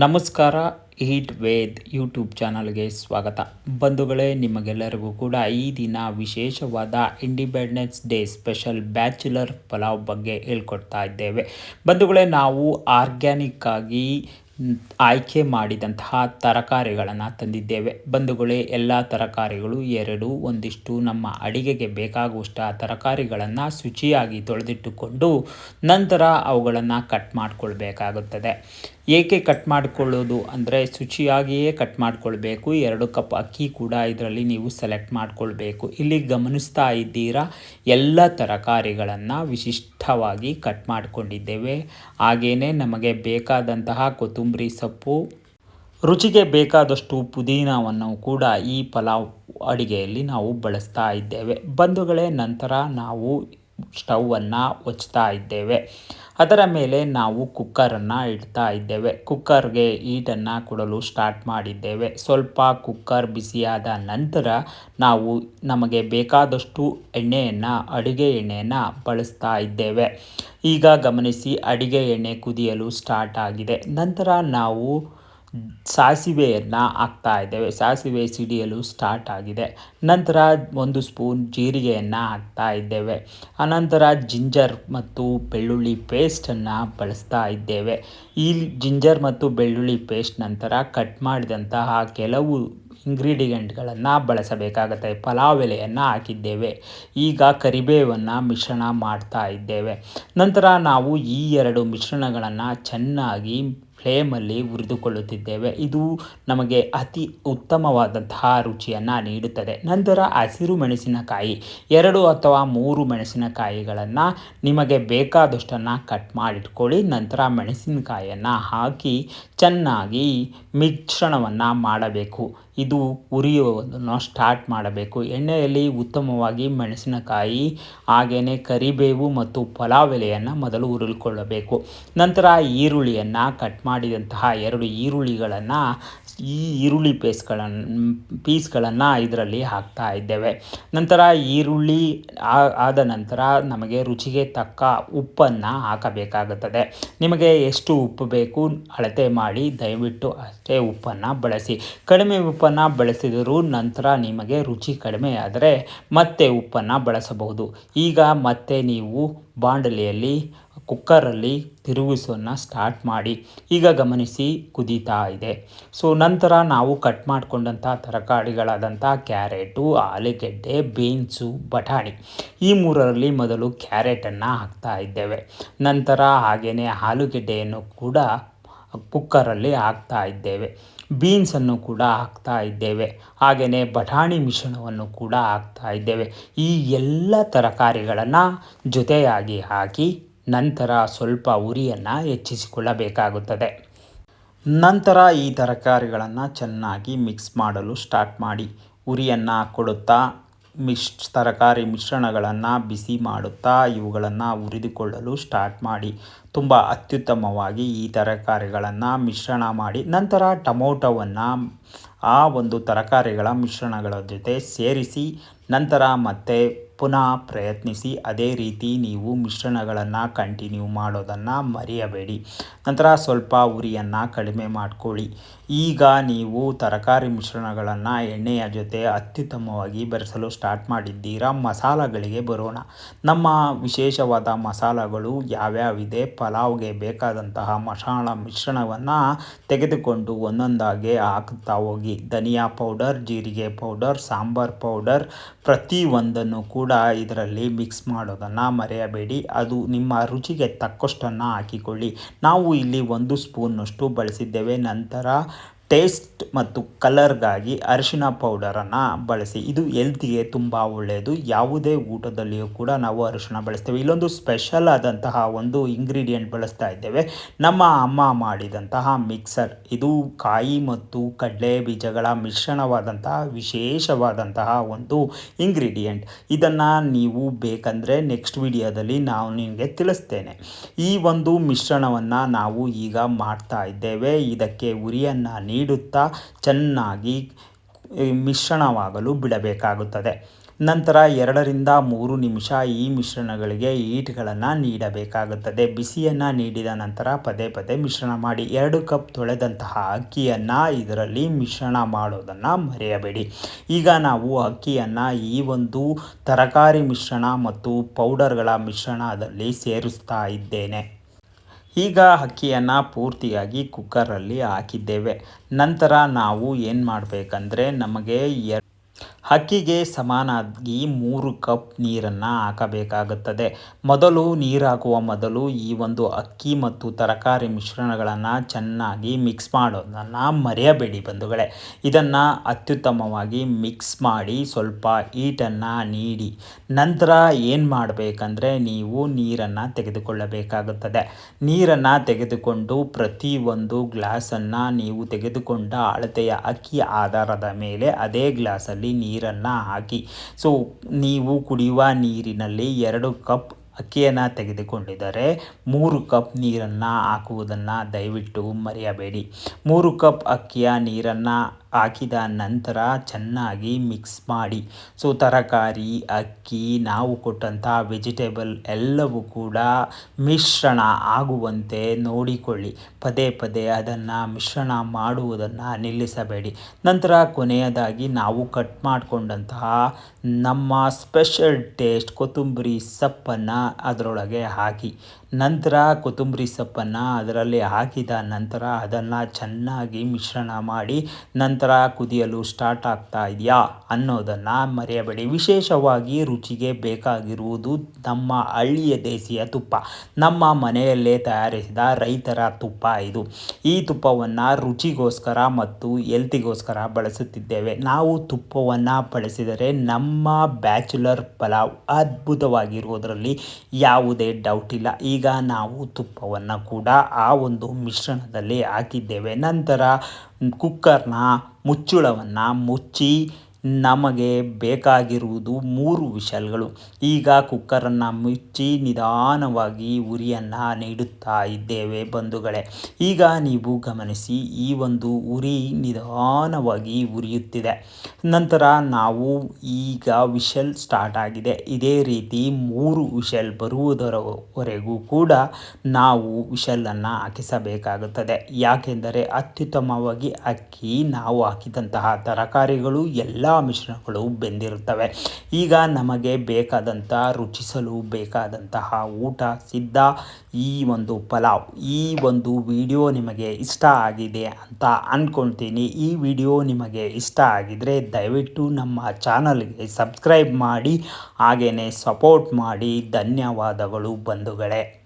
ನಮಸ್ಕಾರ, ಈಟ್ ವೇದ್ ಯೂಟ್ಯೂಬ್ ಚಾನಲ್ಗೆ ಸ್ವಾಗತ. ಬಂಧುಗಳೇ, ನಿಮಗೆಲ್ಲರಿಗೂ ಕೂಡ ಈ ದಿನ ವಿಶೇಷವಾದ independence day special bachelor pulao ಬಗ್ಗೆ ಹೇಳ್ಕೊಡ್ತಾ ಇದ್ದೇವೆ. ಬಂಧುಗಳೇ, ನಾವು ಆರ್ಗ್ಯಾನಿಕ್ ಆಗಿ ಆಯ್ಕೆ ಮಾಡಿದಂತಹ ತರಕಾರಿಗಳನ್ನು ತಂದಿದ್ದೇವೆ. ಬಂಧುಗಳೇ, ಎಲ್ಲ ತರಕಾರಿಗಳು ಎರಡು, ಒಂದಿಷ್ಟು ನಮ್ಮ ಅಡಿಗೆಗೆ ಬೇಕಾಗುವಷ್ಟ ತರಕಾರಿಗಳನ್ನು ಶುಚಿಯಾಗಿ ತೊಳೆದಿಟ್ಟುಕೊಂಡು ನಂತರ ಅವುಗಳನ್ನು ಕಟ್ ಮಾಡಿಕೊಳ್ಬೇಕಾಗುತ್ತದೆ. ಏಕೆ ಕಟ್ ಮಾಡಿಕೊಳ್ಳೋದು? ಅಂದರೆ ಶುಚಿಯಾಗಿಯೇ ಕಟ್ ಮಾಡಿಕೊಳ್ಬೇಕು. ಎರಡು ಕಪ್ ಅಕ್ಕಿ ಕೂಡ ಇದರಲ್ಲಿ ನೀವು ಸೆಲೆಕ್ಟ್ ಮಾಡಿಕೊಳ್ಬೇಕು. ಇಲ್ಲಿ ಗಮನಿಸ್ತಾ ಇದ್ದೀರಾ, ಎಲ್ಲ ತರಕಾರಿಗಳನ್ನು ವಿಶಿಷ್ಟವಾಗಿ ಕಟ್ ಮಾಡಿಕೊಂಡಿದ್ದೇವೆ. ಹಾಗೆಯೇ ನಮಗೆ ಬೇಕಾದಂತಹ ಕೊತ್ತಂಬರಿ ಸೊಪ್ಪು, ರುಚಿಗೆ ಬೇಕಾದಷ್ಟು ಪುದೀನವನ್ನು ಕೂಡ ಈ ಪಲಾವ್ ಅಡಿಗೆಯಲ್ಲಿ ನಾವು ಬಳಸ್ತಾ ಇದ್ದೇವೆ. ಬಂಧುಗಳೇ, ನಂತರ ನಾವು ಸ್ಟವನ್ನು ಹೊಚ್ತಾ ಇದ್ದೇವೆ. ಅದರ ಮೇಲೆ ನಾವು ಕುಕ್ಕರನ್ನು ಇಡ್ತಾ ಇದ್ದೇವೆ. ಕುಕ್ಕರ್ಗೆ ಈಟನ್ನು ಕೊಡಲು ಸ್ಟಾರ್ಟ್ ಮಾಡಿದ್ದೇವೆ. ಸ್ವಲ್ಪ ಕುಕ್ಕರ್ ಬಿಸಿಯಾದ ನಂತರ ನಾವು ನಮಗೆ ಬೇಕಾದಷ್ಟು ಎಣ್ಣೆಯನ್ನು, ಅಡುಗೆ ಎಣ್ಣೆಯನ್ನು ಬಳಸ್ತಾ ಇದ್ದೇವೆ. ಈಗ ಗಮನಿಸಿ ಅಡಿಗೆ ಎಣ್ಣೆ ಕುದಿಯಲು ಸ್ಟಾರ್ಟ್ ಆಗಿದೆ. ನಂತರ ನಾವು ಸಾಸಿವೆಯನ್ನು ಹಾಕ್ತಾ ಇದ್ದೇವೆ. ಸಾಸಿವೆ ಸಿಡಿಯಲು ಸ್ಟಾರ್ಟ್ ಆಗಿದೆ. ನಂತರ ಒಂದು ಸ್ಪೂನ್ ಜೀರಿಗೆಯನ್ನು ಹಾಕ್ತಾ ಇದ್ದೇವೆ. ಅನಂತರ ಜಿಂಜರ್ ಮತ್ತು ಬೆಳ್ಳುಳ್ಳಿ ಪೇಸ್ಟನ್ನು ಬಳಸ್ತಾ ಇದ್ದೇವೆ. ಈ ಜಿಂಜರ್ ಮತ್ತು ಬೆಳ್ಳುಳ್ಳಿ ಪೇಸ್ಟ್ ನಂತರ ಕಟ್ ಮಾಡಿದಂತಹ ಕೆಲವು ಇಂಗ್ರೀಡಿಯೆಂಟ್ಗಳನ್ನು ಬಳಸಬೇಕಾಗುತ್ತೆ. ಪಲಾವ್ ಎಲೆಯನ್ನು ಹಾಕಿದ್ದೇವೆ. ಈಗ ಕರಿಬೇವನ್ನು ಮಿಶ್ರಣ ಮಾಡ್ತಾ ಇದ್ದೇವೆ. ನಂತರ ನಾವು ಈ ಎರಡು ಮಿಶ್ರಣಗಳನ್ನು ಚೆನ್ನಾಗಿ ಫ್ಲೇಮಲ್ಲಿ ಹುರಿದುಕೊಳ್ಳುತ್ತಿದ್ದೇವೆ ಇದು ನಮಗೆ ಅತಿ ಉತ್ತಮವಾದಂತಹ ರುಚಿಯನ್ನು ನೀಡುತ್ತದೆ. ನಂತರ ಹಸಿರು ಮೆಣಸಿನಕಾಯಿ. ಎರಡು ಅಥವಾ ಮೂರು ಮೆಣಸಿನಕಾಯಿಗಳನ್ನು ನಿಮಗೆ ಬೇಕಾದಷ್ಟನ್ನು ಕಟ್ ಮಾಡಿಟ್ಕೊಳ್ಳಿ. ನಂತರ ಮೆಣಸಿನಕಾಯಿಯನ್ನು ಹಾಕಿ ಚೆನ್ನಾಗಿ ಮಿಶ್ರಣವನ್ನು ಮಾಡಬೇಕು. ಇದು ಉರಿಯುವುದನ್ನು ಸ್ಟಾರ್ಟ್ ಮಾಡಬೇಕು. ಎಣ್ಣೆಯಲ್ಲಿ ಉತ್ತಮವಾಗಿ ಮೆಣಸಿನಕಾಯಿ ಹಾಗೆಯೇ ಕರಿಬೇವು ಮತ್ತು ಪಲಾವ್ ಎಲೆಯನ್ನು ಮೊದಲು ಹುರಿದುಕೊಳ್ಳಬೇಕು ನಂತರ ಈರುಳ್ಳಿಯನ್ನು ಕಟ್ ಮಾಡಿದಂತಹ ಎರಡು ಈರುಳ್ಳಿಗಳನ್ನು, ಈ ಈರುಳ್ಳಿ ಪೇಸ್ಗಳನ್ನು ಪೀಸ್ಗಳನ್ನು ಇದರಲ್ಲಿ ಹಾಕ್ತಾ ಇದ್ದೇವೆ. ನಂತರ ಈರುಳ್ಳಿ ಆದ ನಂತರ ನಮಗೆ ರುಚಿಗೆ ತಕ್ಕ ಉಪ್ಪನ್ನು ಹಾಕಬೇಕಾಗುತ್ತದೆ. ನಿಮಗೆ ಎಷ್ಟು ಉಪ್ಪು ಬೇಕು ಅಳತೆ ಮಾಡಿ, ದಯವಿಟ್ಟು ಅಷ್ಟೇ ಉಪ್ಪನ್ನು ಬಳಸಿ. ಕಡಿಮೆ ಉಪ್ಪನ್ನು ಬಳಸಿದರೂ ನಂತರ ನಿಮಗೆ ರುಚಿ ಕಡಿಮೆ ಆದರೆ ಮತ್ತೆ ಉಪ್ಪನ್ನು ಬಳಸಬಹುದು. ಈಗ ಮತ್ತೆ ನೀವು ಬಾಣಲೆಯಲ್ಲಿ ಕುಕ್ಕರಲ್ಲಿ ತಿರುಗಿಸೋನ್ನ ಸ್ಟಾರ್ಟ್ ಮಾಡಿ. ಈಗ ಗಮನಿಸಿ ಕುದೀತಾ ಇದೆ. ಸೊ ನಂತರ ನಾವು ಕಟ್ ಮಾಡಿಕೊಂಡಂಥ ತರಕಾರಿಗಳಾದಂಥ ಕ್ಯಾರೆಟು, ಆಲೂಗೆಡ್ಡೆ, ಬೀನ್ಸು, ಬಟಾಣಿ ಈ ಮೂರರಲ್ಲಿ ಮೊದಲು ಕ್ಯಾರೆಟನ್ನು ಹಾಕ್ತಾ ಇದ್ದೇವೆ. ನಂತರ ಹಾಗೆಯೇ ಆಲೂಗೆಡ್ಡೆಯನ್ನು ಕೂಡ ಕುಕ್ಕರಲ್ಲಿ ಹಾಕ್ತಾ ಇದ್ದೇವೆ. ಬೀನ್ಸನ್ನು ಕೂಡ ಹಾಕ್ತಾ ಇದ್ದೇವೆ. ಹಾಗೆಯೇ ಬಟಾಣಿ ಮಿಶ್ರಣವನ್ನು ಕೂಡ ಹಾಕ್ತಾ ಇದ್ದೇವೆ. ಈ ಎಲ್ಲ ತರಕಾರಿಗಳನ್ನು ಜೊತೆಯಾಗಿ ಹಾಕಿ ನಂತರ ಸ್ವಲ್ಪ ಉರಿಯನ್ನು ಹೆಚ್ಚಿಸಿಕೊಳ್ಳಬೇಕಾಗುತ್ತದೆ. ನಂತರ ಈ ತರಕಾರಿಗಳನ್ನು ಚೆನ್ನಾಗಿ ಮಿಕ್ಸ್ ಮಾಡಲು ಸ್ಟಾರ್ಟ್ ಮಾಡಿ. ಉರಿಯನ್ನು ಕೊಡುತ್ತಾ, ಮಿಶ್, ತರಕಾರಿ ಮಿಶ್ರಣಗಳನ್ನು ಬಿಸಿ ಮಾಡುತ್ತಾ, ಇವುಗಳನ್ನು ಹುರಿದುಕೊಳ್ಳಲು ಸ್ಟಾರ್ಟ್ ಮಾಡಿ. ತುಂಬ ಅತ್ಯುತ್ತಮವಾಗಿ ಈ ತರಕಾರಿಗಳನ್ನು ಮಿಶ್ರಣ ಮಾಡಿ. ನಂತರ ಟೊಮೊಟೊವನ್ನು ಆ ಒಂದು ತರಕಾರಿಗಳ ಮಿಶ್ರಣಗಳ ಜೊತೆ ಸೇರಿಸಿ, ನಂತರ ಮತ್ತೆ ಪುನಃ ಪ್ರಯತ್ನಿಸಿ, ಅದೇ ರೀತಿ ನೀವು ಮಿಶ್ರಣಗಳನ್ನು ಕಂಟಿನ್ಯೂ ಮಾಡೋದನ್ನು ಮರೆಯಬೇಡಿ. ನಂತರ ಸ್ವಲ್ಪ ಉರಿಯನ್ನು ಕಡಿಮೆ ಮಾಡಿಕೊಳ್ಳಿ. ಈಗ ನೀವು ತರಕಾರಿ ಮಿಶ್ರಣಗಳನ್ನು ಎಣ್ಣೆಯ ಜೊತೆ ಅತ್ಯುತ್ತಮವಾಗಿ ಬೆರೆಸಲು ಸ್ಟಾರ್ಟ್ ಮಾಡಿದ್ದೀರಾ? ಮಸಾಲಗಳಿಗೆ ಬರೋಣ. ನಮ್ಮ ವಿಶೇಷವಾದ ಮಸಾಲಗಳು ಯಾವ್ಯಾವಿದೆ ಪಲಾವ್ಗೆ ಬೇಕಾದಂತಹ ಮಸಾಲ ಮಿಶ್ರಣವನ್ನು ತೆಗೆದುಕೊಂಡು ಒಂದೊಂದಾಗಿ ಹಾಕ್ತಾ ಹೋಗಿ. ಧನಿಯಾ ಪೌಡರ್, ಜೀರಿಗೆ ಪೌಡರ್, ಸಾಂಬಾರ್ ಪೌಡರ್ ಪ್ರತಿಯೊಂದನ್ನು ಕೂಡ ಇದರಲ್ಲಿ ಮಿಕ್ಸ್ ಮಾಡೋದನ್ನು ಮರೆಯಬೇಡಿ. ಅದು ನಿಮ್ಮ ರುಚಿಗೆ ತಕ್ಕಷ್ಟನ್ನು ಹಾಕಿಕೊಳ್ಳಿ. ನಾವು ಇಲ್ಲಿ ಒಂದು ಸ್ಪೂನ್ನಷ್ಟು ಬಳಸಿದ್ದೇವೆ. ನಂತರ ಟೇಸ್ಟ್ ಮತ್ತು ಕಲರ್ಗಾಗಿ ಅರಿಶಿನ ಪೌಡರನ್ನು ಬಳಸಿ. ಇದು ಹೆಲ್ತಿಗೆ ತುಂಬ ಒಳ್ಳೆಯದು ಯಾವುದೇ ಊಟದಲ್ಲಿಯೂ ಕೂಡ ನಾವು ಅರಿಶಿನ ಬಳಸ್ತೇವೆ. ಇಲ್ಲೊಂದು ಸ್ಪೆಷಲ್ ಆದಂತಹ ಒಂದು ಇಂಗ್ರೀಡಿಯೆಂಟ್ ಬಳಸ್ತಾ ಇದ್ದೇವೆ. ನಮ್ಮ ಅಮ್ಮ ಮಾಡಿದಂತಹ ಮಿಕ್ಸರ್. ಇದು ಕಾಯಿ ಮತ್ತು ಕಡಲೆ ಬೀಜಗಳ ಮಿಶ್ರಣವಾದಂತಹ ವಿಶೇಷವಾದಂತಹ ಒಂದು ಇಂಗ್ರೀಡಿಯೆಂಟ್. ಇದನ್ನು ನೀವು ಬೇಕಂದರೆ ನೆಕ್ಸ್ಟ್ ವಿಡಿಯೋದಲ್ಲಿ ನಾವು ನಿಮಗೆ ತಿಳಿಸ್ತೇನೆ. ಈ ಒಂದು ಮಿಶ್ರಣವನ್ನು ನಾವು ಈಗ ಮಾಡ್ತಾ ಇದ್ದೇವೆ. ಇದಕ್ಕೆ ಉರಿಯನ್ನು ನೀಡುತ್ತಾ ಚೆನ್ನಾಗಿ ಮಿಶ್ರಣವಾಗಲು ಬಿಡಬೇಕಾಗುತ್ತದೆ. ನಂತರ ಎರಡರಿಂದ ಮೂರು ನಿಮಿಷ ಈ ಮಿಶ್ರಣಗಳಿಗೆ ಈಟ್ಗಳನ್ನು ನೀಡಬೇಕಾಗುತ್ತದೆ. ಬಿಸಿಯನ್ನು ನೀಡಿದ ನಂತರ ಪದೇ ಪದೇ ಮಿಶ್ರಣ ಮಾಡಿ ಎರಡು ಕಪ್ ತೊಳೆದಂತಹ ಅಕ್ಕಿಯನ್ನು ಇದರಲ್ಲಿ ಮಿಶ್ರಣ ಮಾಡೋದನ್ನು ಮರೆಯಬೇಡಿ. ಈಗ ನಾವು ಅಕ್ಕಿಯನ್ನು ಈ ಒಂದು ತರಕಾರಿ ಮಿಶ್ರಣ ಮತ್ತು ಪೌಡರ್ಗಳ ಮಿಶ್ರಣದಲ್ಲಿ ಸೇರಿಸ್ತಾ ಇದ್ದೇನೆ. ಈಗ ಅಕ್ಕಿಯನ್ನು ಪೂರ್ತಿಯಾಗಿ ಕುಕ್ಕರಲ್ಲಿ ಹಾಕಿದ್ದೇವೆ. ನಂತರ ನಾವು ಏನು ಮಾಡಬೇಕಂದ್ರೆ ನಮಗೆ ಅಕ್ಕಿಗೆ ಸಮಾನಾಗಿ ಮೂರು ಕಪ್ ನೀರನ್ನು ಹಾಕಬೇಕಾಗುತ್ತದೆ. ಮೊದಲು ನೀರು ಹಾಕುವ ಮೊದಲು ಈ ಒಂದು ಅಕ್ಕಿ ಮತ್ತು ತರಕಾರಿ ಮಿಶ್ರಣಗಳನ್ನು ಚೆನ್ನಾಗಿ ಮಿಕ್ಸ್ ಮಾಡೋದನ್ನು ಮರೆಯಬೇಡಿ ಬಂಧುಗಳೇ. ಇದನ್ನು ಅತ್ಯುತ್ತಮವಾಗಿ ಮಿಕ್ಸ್ ಮಾಡಿ ಸ್ವಲ್ಪ ಈಟನ್ನು ನೀಡಿ ನಂತರ ಏನು ಮಾಡಬೇಕಂದ್ರೆ ನೀವು ನೀರನ್ನು ತೆಗೆದುಕೊಳ್ಳಬೇಕಾಗುತ್ತದೆ. ನೀರನ್ನು ತೆಗೆದುಕೊಂಡು ಪ್ರತಿಯೊಂದು ಗ್ಲಾಸನ್ನು ನೀವು ತೆಗೆದುಕೊಂಡ ಅಳತೆಯ ಅಕ್ಕಿ ಆಧಾರದ ಮೇಲೆ ಅದೇ ಗ್ಲಾಸಲ್ಲಿ ನೀರನ್ನು ಹಾಕಿ. ಸೊ ನೀವು ಕುಡಿಯುವ ನೀರಿನಲ್ಲಿ ಎರಡು ಕಪ್ ಅಕ್ಕಿಯನ್ನು ತೆಗೆದುಕೊಂಡಿದ್ದರೆ ಮೂರು ಕಪ್ ನೀರನ್ನು ಹಾಕುವುದನ್ನು ದಯವಿಟ್ಟು ಮರೆಯಬೇಡಿ. ಮೂರು ಕಪ್ ಅಕ್ಕಿಯ ನೀರನ್ನು ಹಾಕಿದ ನಂತರ ಚೆನ್ನಾಗಿ ಮಿಕ್ಸ್ ಮಾಡಿ. ಸೊ ತರಕಾರಿ, ಅಕ್ಕಿ, ನಾವು ಕೊಟ್ಟಂಥ ವೆಜಿಟೇಬಲ್ ಎಲ್ಲವೂ ಕೂಡ ಮಿಶ್ರಣ ಆಗುವಂತೆ ನೋಡಿಕೊಳ್ಳಿ. ಪದೇ ಪದೇ ಅದನ್ನು ಮಿಶ್ರಣ ಮಾಡುವುದನ್ನು ನಿಲ್ಲಿಸಬೇಡಿ. ನಂತರ ಕೊನೆಯದಾಗಿ ನಾವು ಕಟ್ ಮಾಡಿಕೊಂಡಂತಹ ನಮ್ಮ ಸ್ಪೆಷಲ್ ಟೇಸ್ಟ್ ಕೊತ್ತಂಬರಿ ಸೊಪ್ಪನ್ನು ಅದರೊಳಗೆ ಹಾಕಿ. ನಂತರ ಕೊತ್ತಂಬರಿ ಸೊಪ್ಪನ್ನು ಅದರಲ್ಲಿ ಹಾಕಿದ ನಂತರ ಅದನ್ನು ಚೆನ್ನಾಗಿ ಮಿಶ್ರಣ ಮಾಡಿ ನಂತರ ಕುದಿಯಲು ಸ್ಟಾರ್ಟ್ ಆಗ್ತಾ ಇದೆಯಾ ಅನ್ನೋದನ್ನು ಮರೆಯಬೇಡಿ. ವಿಶೇಷವಾಗಿ ರುಚಿಗೆ ಬೇಕಾಗಿರುವುದು ನಮ್ಮ ಹಳ್ಳಿಯ ದೇಸಿಯ ತುಪ್ಪ. ನಮ್ಮ ಮನೆಯಲ್ಲೇ ತಯಾರಿಸಿದ ರೈತರ ತುಪ್ಪ ಇದು. ಈ ತುಪ್ಪವನ್ನು ರುಚಿಗೋಸ್ಕರ ಮತ್ತು ಎಲ್ತಿಗೋಸ್ಕರ ಬಳಸುತ್ತಿದ್ದೇವೆ. ನಾವು ತುಪ್ಪವನ್ನು ಬಳಸಿದರೆ ನಮ್ಮ ಬ್ಯಾಚುಲರ್ ಪಲಾವ್ ಅದ್ಭುತವಾಗಿರುವುದರಲ್ಲಿ ಯಾವುದೇ ಡೌಟ್ ಇಲ್ಲ. ಈಗ ನಾವು ತುಪ್ಪವನ್ನು ಕೂಡ ಆ ಒಂದು ಮಿಶ್ರಣದಲ್ಲಿ ಹಾಕಿದ್ದೇವೆ. ನಂತರ ಕುಕ್ಕರ್ನ ಮುಚ್ಚಳವನ್ನು ಮುಚ್ಚಿ ನಮಗೆ ಬೇಕಾಗಿರುವುದು ಮೂರು ವಿಷಲ್ಗಳು. ಈಗ ಕುಕ್ಕರನ್ನು ಮುಚ್ಚಿ ನಿಧಾನವಾಗಿ ಉರಿಯನ್ನು ನೀಡುತ್ತಾ ಇದ್ದೇವೆ ಬಂಧುಗಳೇ. ಈಗ ನೀವು ಗಮನಿಸಿ, ಈ ಒಂದು ಉರಿ ನಿಧಾನವಾಗಿ ಉರಿಯುತ್ತಿದೆ. ನಂತರ ನಾವು ಈಗ ವಿಷಲ್ ಸ್ಟಾರ್ಟ್ ಆಗಿದೆ. ಇದೇ ರೀತಿ ಮೂರು ವಿಷಲ್ ಬರುವುದರವರೆಗೂ ಕೂಡ ನಾವು ವಿಷಲನ್ನು ಹಾಕಿಸಬೇಕಾಗುತ್ತದೆ. ಯಾಕೆಂದರೆ ಅತ್ಯುತ್ತಮವಾಗಿ ಅಕ್ಕಿ, ನಾವು ಹಾಕಿದಂತಹ ತರಕಾರಿಗಳು ಮಿಶ್ರಣಗಳು ಬೆಂದಿರುತ್ತವೆ. ಈಗ ನಮಗೆ ಬೇಕಾದಂಥ ರುಚಿಸಲು ಬೇಕಾದಂತಹ ಊಟ ಸಿದ್ಧ ಈ ಒಂದು ಪಲಾವ್. ಈ ಒಂದು ವಿಡಿಯೋ ನಿಮಗೆ ಇಷ್ಟ ಆಗಿದೆ ಅಂತ ಅಂದ್ಕೊಳ್ತೀನಿ ಈ ವಿಡಿಯೋ ನಿಮಗೆ ಇಷ್ಟ ಆಗಿದರೆ ದಯವಿಟ್ಟು ನಮ್ಮ ಚಾನಲ್ಗೆ ಸಬ್ಸ್ಕ್ರೈಬ್ ಮಾಡಿ ಹಾಗೆಯೇ ಸಪೋರ್ಟ್ ಮಾಡಿ. ಧನ್ಯವಾದಗಳು ಬಂಧುಗಳೇ.